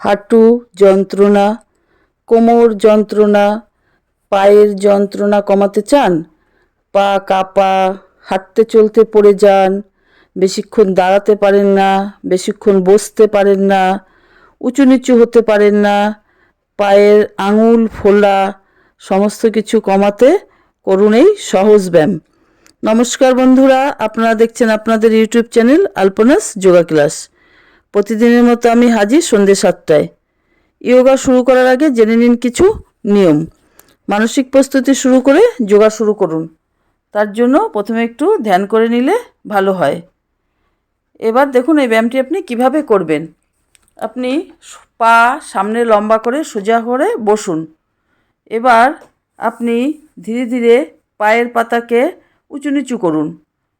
হাঁটু যন্ত্রণা, কোমর যন্ত্রণা, পায়ের যন্ত্রণা কমাতে চান? পা কাপা, হাঁটতে চলতে পড়ে যান, বেশিক্ষণ দাঁড়াতে পারেন না, বেশিক্ষণ বসতে পারেন না, উঁচু নিচু হতে পারেন না, পায়ের আঙুল ফোলা, সমস্ত কিছু কমাতে করুন এই সহজ ব্যায়াম। নমস্কার বন্ধুরা, আপনারা দেখছেন আপনাদের YouTube channel Alpana's yoga class. প্রতিদিনের মতো আমি হাজির সন্ধ্যে সাতটায়। যোগা শুরু করার আগে জেনে নিন কিছু নিয়ম। মানসিক প্রস্তুতি শুরু করে যোগা শুরু করুন। তার জন্য প্রথমে একটু ধ্যান করে নিলে ভালো হয়। এবার দেখুন এই ব্যায়ামটি আপনি কীভাবে করবেন। আপনি পা সামনে লম্বা করে সোজা করে বসুন। এবার আপনি ধীরে ধীরে পায়ের পাতাকে উঁচু নিচু করুন।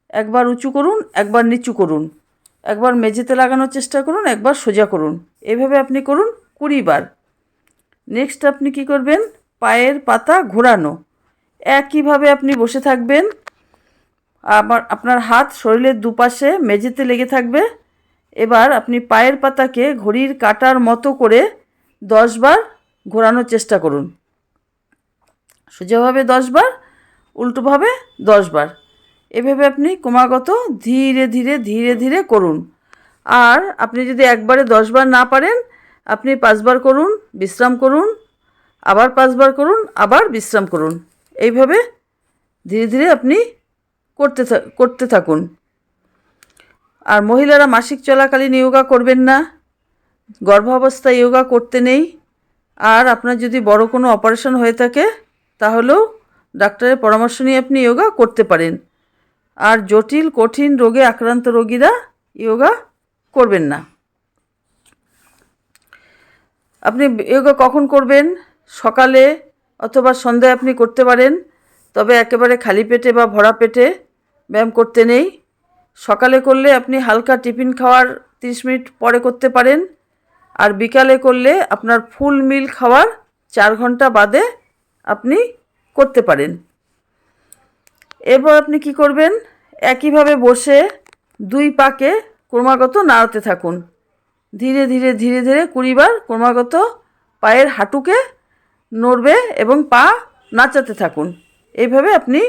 একবার উঁচু করুন, একবার নিচু করুন। একবার মেঝেতে লাগানোর চেষ্টা করুন, একবার সোজা করুন। এভাবে আপনি করুন কুড়ি বার। নেক্সট আপনি কি করবেন? পায়ের পাতা ঘোরানো। একইভাবে আপনি বসে থাকবেন। আবার আপনার হাত শরীরের দুপাশে মেঝেতে লেগে থাকবে। এবার আপনি পায়ের পাতাকে ঘড়ির কাটার মতো করে দশবার ঘোরানোর চেষ্টা করুন। সোজাভাবে দশবার উল্টোভাবে দশবার এভাবে আপনি ক্রমাগত ধীরে ধীরে ধীরে ধীরে করুন। আর আপনি যদি একবারে দশবার না পারেন, আপনি পাঁচবার করুন, বিশ্রাম করুন, আবার পাঁচবার করুন, আবার বিশ্রাম করুন। এইভাবে ধীরে ধীরে আপনি করতে করতে থাকুন। আর মহিলারা মাসিক চলাকালীন ইয়োগা করবেন না। গর্ভাবস্থায় ইয়োগা করতে নেই। আর আপনার যদি বড় কোনো অপারেশন হয়ে থাকে, তাহলেও ডাক্তারের পরামর্শ নিয়ে আপনি ইয়োগা করতে পারেন। আর জটিল, কঠিন রোগে আক্রান্ত রোগীরা যোগা করবেন না। আপনি যোগা কখন করবেন? সকালে অথবা সন্ধ্যায় আপনি করতে পারেন, তবে একেবারে খালি পেটে বা ভরা পেটে ব্যায়াম করতে নেই। সকালে করলে আপনি হালকা টিফিন খাওয়ার তিরিশ মিনিট পরে করতে পারেন, আর বিকালে করলে আপনার ফুল মিল খাওয়ার চার ঘণ্টা বাদে আপনি করতে পারেন। এরপর আপনি কি করবেন? একইভাবে বসে দুই পাকে ক্রমাগত নাড়াতে থাকুন। ধীরে ধীরে ধীরে ধীরে কুড়িবার ক্রমাগত পায়ের হাঁটুকে নড়বে এবং পা নাচাতে থাকুন। এইভাবে আপনি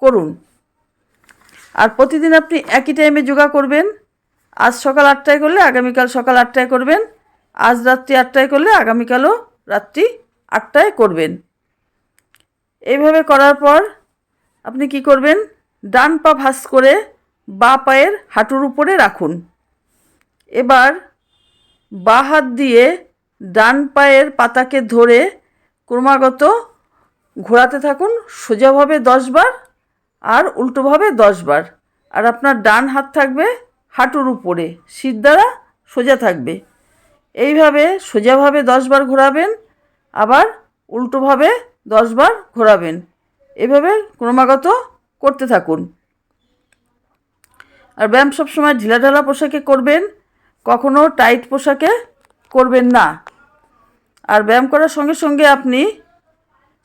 করুন। আর প্রতিদিন আপনি একই টাইমে যোগা করবেন। আজ সকাল আটটায় করলে আগামীকাল সকাল আটটায় করবেন। আজ রাত্রি আটটায় করলে আগামীকালও রাত্রি আটটায় করবেন। এইভাবে করার পর আপনি কি করবেন? ডান পা ভাঁজ করে বা পায়ের হাঁটুর উপরে রাখুন। এবার বা হাত দিয়ে ডান পায়ের পাতাকে ধরে ক্রমাগত ঘোরাতে থাকুন, সোজাভাবে দশবার আর উল্টোভাবে দশবার আর আপনার ডান হাত থাকবে হাঁটুর উপরে, শীত দ্বারা সোজা থাকবে। এইভাবে সোজাভাবে দশবার ঘোরাবেন, আবার উল্টোভাবে দশবার ঘোরাবেন। এভাবে ক্রমাগত করতে থাকুন। আর ব্যায়াম সবসময় ঢিলাঢালা পোশাকে করবেন, কখনো টাইট পোশাকে করবেন না। আর ব্যায়াম করার সঙ্গে সঙ্গে আপনি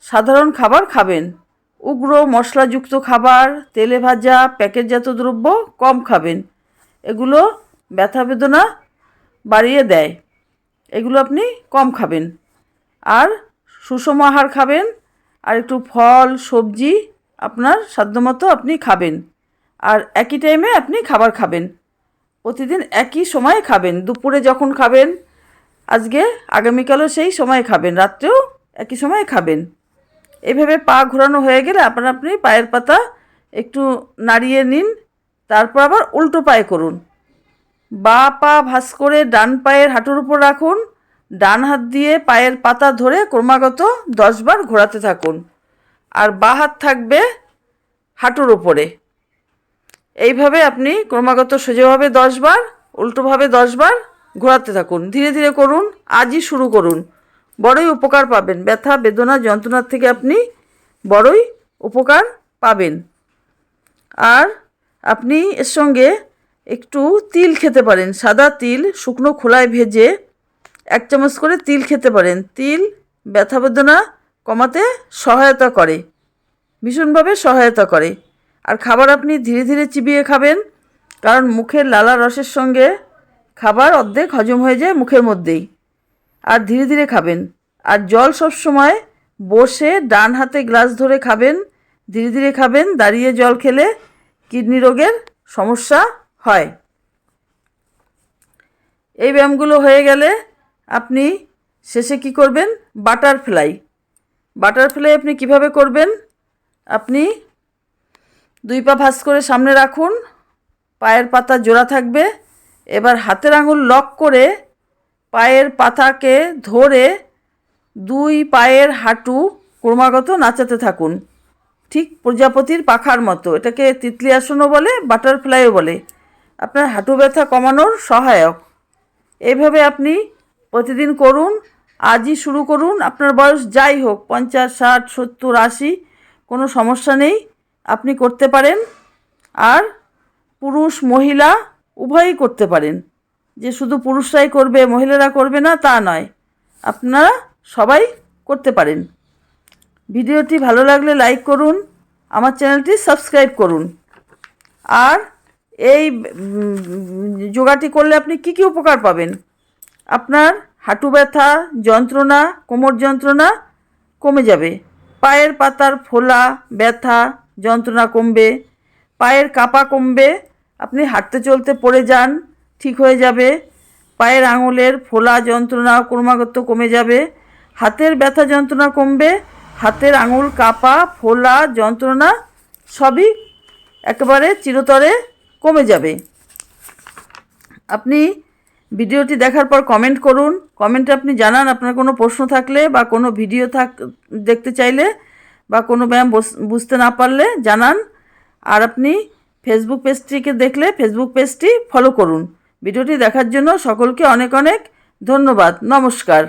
সাধারণ খাবার খাবেন। উগ্র, মশলাযুক্ত খাবার, তেলে ভাজা, প্যাকেটজাত দ্রব্য কম খাবেন। এগুলো ব্যথা বেদনা বাড়িয়ে দেয়। এগুলো আপনি কম খাবেন। আর সুষম আহার খাবেন। আর একটু ফল, সবজি আপনার সাধ্যমতো আপনি খাবেন। আর একই টাইমে আপনি খাবার খাবেন। প্রতিদিন একই সময়ে খাবেন। দুপুরে যখন খাবেন, আজকে আগামীকালও সেই সময় খাবেন। রাত্রেও একই সময়ে খাবেন। এভাবে পা ঘোরানো হয়ে গেলে আপনার আপনি পায়ের পাতা একটু নাড়িয়ে নিন, তারপর আবার উল্টো পায়ে করুন। বা পা ভাঁজ করে ডান পায়ের হাঁটুর উপর রাখুন। ডান হাত দিয়ে পায়ের পাতা ধরে ক্রমাগত দশবার ঘোরাতে থাকুন। আর বা হাত থাকবে হাঁটুর উপরে। এইভাবে আপনি ক্রমাগত সোজাভাবে দশবার উল্টোভাবে দশবার ঘোরাতে থাকুন। ধীরে ধীরে করুন, আজই শুরু করুন। বড়ই উপকার পাবেন। ব্যথা, বেদনা, যন্ত্রণার থেকে আপনি বড়ই উপকার পাবেন। আর আপনি এর সঙ্গে একটু তিল খেতে পারেন। সাদা তিল শুকনো খোলায় ভেজে এক চামচ করে তিল খেতে পারেন। তিল, ব্যথা, বেদনা কমাতে সহায়তা করে, ভীষণভাবে সহায়তা করে। আর খাবার আপনি ধীরে ধীরে চিবিয়ে খাবেন, কারণ মুখের লালা রসের সঙ্গে খাবার অর্ধেক হজম হয়ে যায় মুখের মধ্যেই। আর ধীরে ধীরে খাবেন। আর জল সব সময় বসে ডান হাতে গ্লাস ধরে খাবেন, ধীরে ধীরে খাবেন, দাঁড়িয়ে জল খেলে কিডনি রোগের সমস্যা হয়। এই ব্যায়ামগুলো হয়ে গেলে আপনি শেষে কি করবেন? বাটারফ্লাই। বাটারফ্লাই আপনি কীভাবে করবেন? আপনি দুই পা ভাঁজ করে সামনে রাখুন, পায়ের পাতা জোড়া থাকবে, এবার হাতের আঙুল লক করে পায়ের পাতাকে ধরে দুই পায়ের হাঁটু ক্রমাগত নাচাতে থাকুন। ঠিক প্রজাপতির পাখার মতো, এটাকে তিতলি আসনও বলে, বাটারফ্লাইও বলে। আপনার হাঁটু ব্যথা কমানোর সহায়ক। এইভাবে আপনি প্রতিদিন করুন আজই শুরু করুন। আপনার বয়স যাই হোক, পঞ্চাশ, ষাট, সত্তর, আশি, কোনো সমস্যা নেই, আপনি করতে পারেন। আর পুরুষ, মহিলা উভয়ই করতে পারেন। যে শুধু পুরুষরাই করবে, মহিলারা করবে না, তা নয়। আপনারা সবাই করতে পারেন। ভিডিওটি ভালো লাগলে লাইক করুন, আমার চ্যানেলটি সাবস্ক্রাইব করুন। আর এই যোগাটি করলে আপনি কি কি উপকার পাবেন? আপনার হাঁটু ব্যথা, যন্ত্রণা, কোমর যন্ত্রণা কমে যাবে। পায়ের পাতার ফোলা, ব্যথা, যন্ত্রণা কমবে। পায়ের কাপা কমবে। আপনি হাঁটতে চলতে পড়ে যান, ঠিক হয়ে যাবে। পায়ের আঙুলের ফোলা, যন্ত্রণা ক্রমাগত কমে যাবে। হাতের ব্যথা, যন্ত্রণা কমবে। হাতের আঙুল, কাপা, ফোলা, যন্ত্রণা সবই একেবারে চিরতরে কমে যাবে। আপনি ভিডিওটি দেখার পর কমেন্ট করুন। কমেন্টে আপনি জানান আপনার কোনো প্রশ্ন থাকলে বা কোনো ভিডিও থাক দেখতে চাইলে বা কোনো ব্যায়াম বুঝতে না পারলে জানান। আর আপনি ফেসবুক পেজটিকে দেখলে ফেসবুক পেজটি ফলো করুন। ভিডিওটি দেখার জন্য সকলকে অনেক অনেক ধন্যবাদ। নমস্কার।